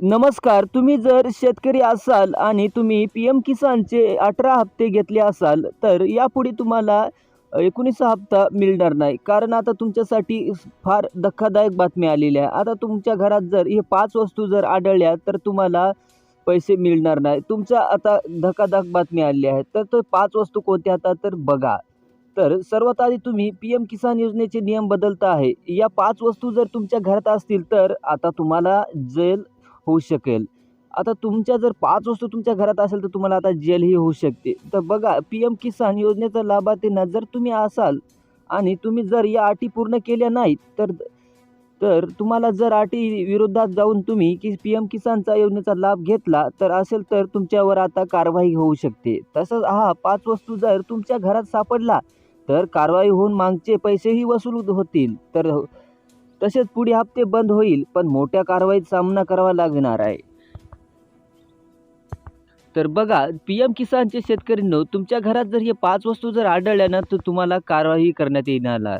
नमस्कार तुम्ही जर शेतकरी असाल आणि तुम्ही पी एम किसानचे अठरा हप्ते घेतले असाल तर यापुढे तुम्हाला एकोणीस हप्ता मिळणार नाही. कारण आता तुमच्यासाठी फार धक्कादायक बातमी आलेली आहे. आता तुमच्या घरात जर हे पाच वस्तू जर आढळल्या तर तुम्हाला पैसे मिळणार नाही. तुमच्या आता धक्कादायक बातमी आलेली आहे. तर तो पाच वस्तू कोणत्या आता तर बघा. तर सर्वात आधी तुम्ही पी एम किसान योजनेचे नियम बदलता आहे. या पाच वस्तू जर तुमच्या घरात असतील तर आता तुम्हाला जेल होऊ शकेल. आता तुमच्या जर पाच वस्तू तुमच्या घरात असेल तर तुम्हाला आता जेलही होऊ शकते. तर बघा पी एम किसान योजनेचा लाभार्थींना जर तुम्ही असाल आणि तुम्ही जर या अटी पूर्ण केल्या नाहीत तर तर तुम्हाला जर अटी विरोधात जाऊन तुम्ही की पी एम किसानचा योजनेचा लाभ घेतला तर असेल तर तुमच्यावर आता कारवाई होऊ शकते. तसंच हा पाच वस्तू जर तुमच्या घरात सापडला तर कारवाई होऊन मागचे पैसेही वसूल होतील. तर तसेच पुढे हप्ते बंद होईल पण मोठ्या कारवाईत सामना करावा लागणार आहे. तर बघा पी एम किसानचे शेतकरींनो तुमच्या घरात जर हे पाच वस्तू जर आढळल्या ना तर तुम्हाला कारवाई करण्यात येणार.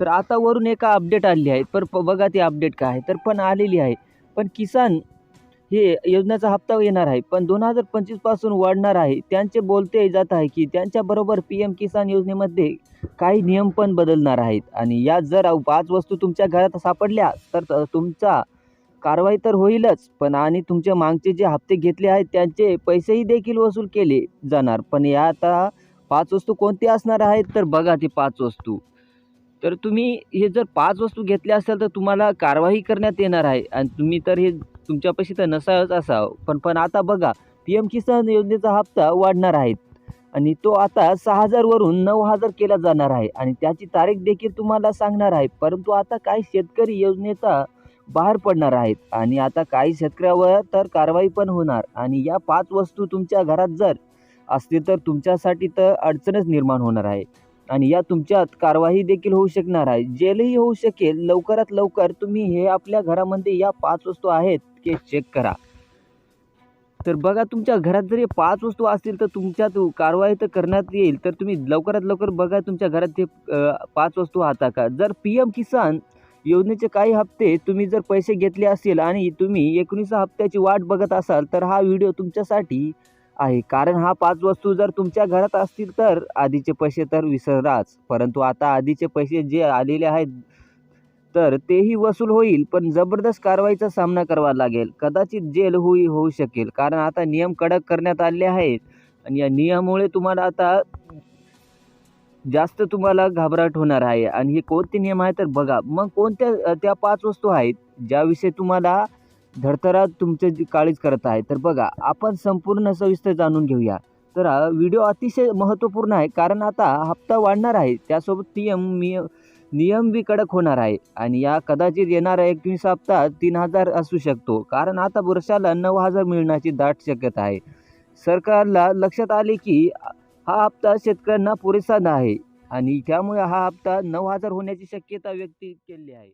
तर आता वरून एका अपडेट आली आहे पर बघा ती अपडेट काय आहे. तर पण आलेली आहे. पण किसान हे योजनेचा हप्ता येणार आहे. पण दोन हजार पंचवीसपासून वाढणार आहे. त्यांचे बोलते जात आहे की त्यांच्याबरोबर पी एम किसान योजनेमध्ये काही नियम पण बदलणार आहेत. आणि या जर पाच वस्तू तुमच्या घरात सापडल्या तर तुमचा कारवाई तर होईलच. पण आणि तुमचे मागचे जे हप्ते घेतले आहेत त्यांचे पैसेही देखील वसूल केले जाणार. पण या आता पाच वस्तू कोणती असणार आहेत तर बघा ते पाच वस्तू. तर तुम्ही हे जर पाच वस्तू घेतल्या असेल तर तुम्हाला कारवाई करण्यात येणार आहे. आणि तुम्ही तर हे तुमच्यापाशी तर नसावंच असावं. पण पण आता बघा पी एम किसान योजनेचा हप्ता वाढणार आहेत आणि तो आता सहा हजारवरून नऊ हजार केला जाणार आहे. आणि त्याची तारीख देखील तुम्हाला सांगणार आहे. परंतु आता काही शेतकरी योजनेचा बाहेर पडणार आहेत. आणि आता काही शेतकऱ्यावर तर कारवाई पण होणार. आणि या पाच वस्तू तुमच्या घरात जर असतील तर तुमच्यासाठी तर अडचणच निर्माण होणार आहे. आणि या तुमच्यात कारवाई देखील होऊ शकणार आहे. जेलही होऊ शकेल. लवकरात लवकर तुम्ही हे आपल्या घरामध्ये या पाच वस्तू आहेत. ते चेक करा. तर बघा तुमच्या घरात जर हे पाच वस्तू असतील तर तुमच्यात कारवाई तर करण्यात येईल. तर तुम्ही लवकरात लवकर बघा तुमच्या घरात ते पाच वस्तू आता का? जर पी एम किसान योजनेचे काही हप्ते तुम्ही जर पैसे घेतले असतील आणि तुम्ही एकोणीस हप्त्याची वाट बघत असाल तर हा व्हिडिओ तुमच्यासाठी आहे. कारण हा पाच वस्तू जर तुमच्या घरात असतील तर आधीचे पैसे तर विसराच. परंतु आता आधीचे पैसे जे आलेले आहेत तर तेही वसूल होईल पण जबरदस्त कारवाईचा सामना करावा लागेल. कदाचित जेल होई होऊ शकेल. कारण आता नियम कडक करण्यात आले आहेत. आणि या नियमामुळे तुम्हाला आता जास्त तुम्हाला घाबराट होणार आहे. आणि हे कोणते नियम आहे तर बघा. मग कोणत्या त्या पाच वस्तू आहेत ज्याविषयी तुम्हाला धडतरात तुमचे काळीज करत आहे. तर बघा आपण संपूर्ण सविस्तर जाणून घेऊया. तर हा व्हिडिओ अतिशय महत्त्वपूर्ण आहे. कारण आता हप्ता वाढणार आहे. त्यासोबत नियम नियम नियम बी कडक होणार आहे आणि या कदाचित येणारा एकवीस हप्ता तीन हजार असू शकतो. कारण आता वर्षाला नऊ हजार मिळण्याची दाट शक्यता आहे. सरकारला लक्षात आले की हा हप्ता शेतकऱ्यांना पुरेसा नाही आणि त्यामुळे हा हप्ता नऊ हजार होण्याची शक्यता व्यक्त केली आहे.